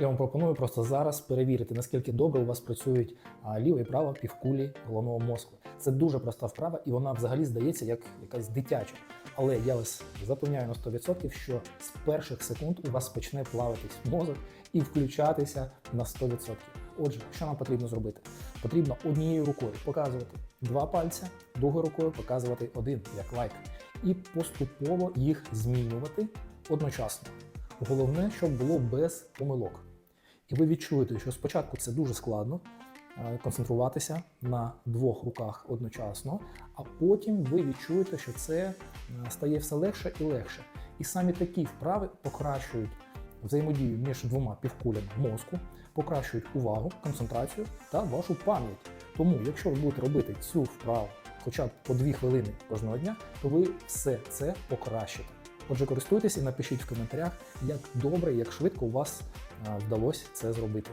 Я вам пропоную просто зараз перевірити, наскільки добре у вас працюють ліва і права півкулі головного мозку. Це дуже проста вправа, і вона взагалі здається як якась дитяча. Але я вас запевняю на 100%, що з перших секунд у вас почне плаватись мозок і включатися на 100%. Отже, що нам потрібно зробити? Потрібно однією рукою показувати два пальця, другою рукою показувати один, як лайк, і поступово їх змінювати одночасно. Головне, щоб було без помилок. І ви відчуєте, що спочатку це дуже складно е, концентруватися на двох руках одночасно, а потім ви відчуєте, що це е, стає все легше і легше. І самі такі вправи покращують взаємодію між двома півкулями мозку, покращують увагу, концентрацію та вашу пам'ять. Тому, якщо ви будете робити цю вправу хоча б по 2 хвилини кожного дня, то ви все це покращите. Отже, користуйтесь і напишіть в коментарях, як добре, як швидко у вас е, вдалося це зробити.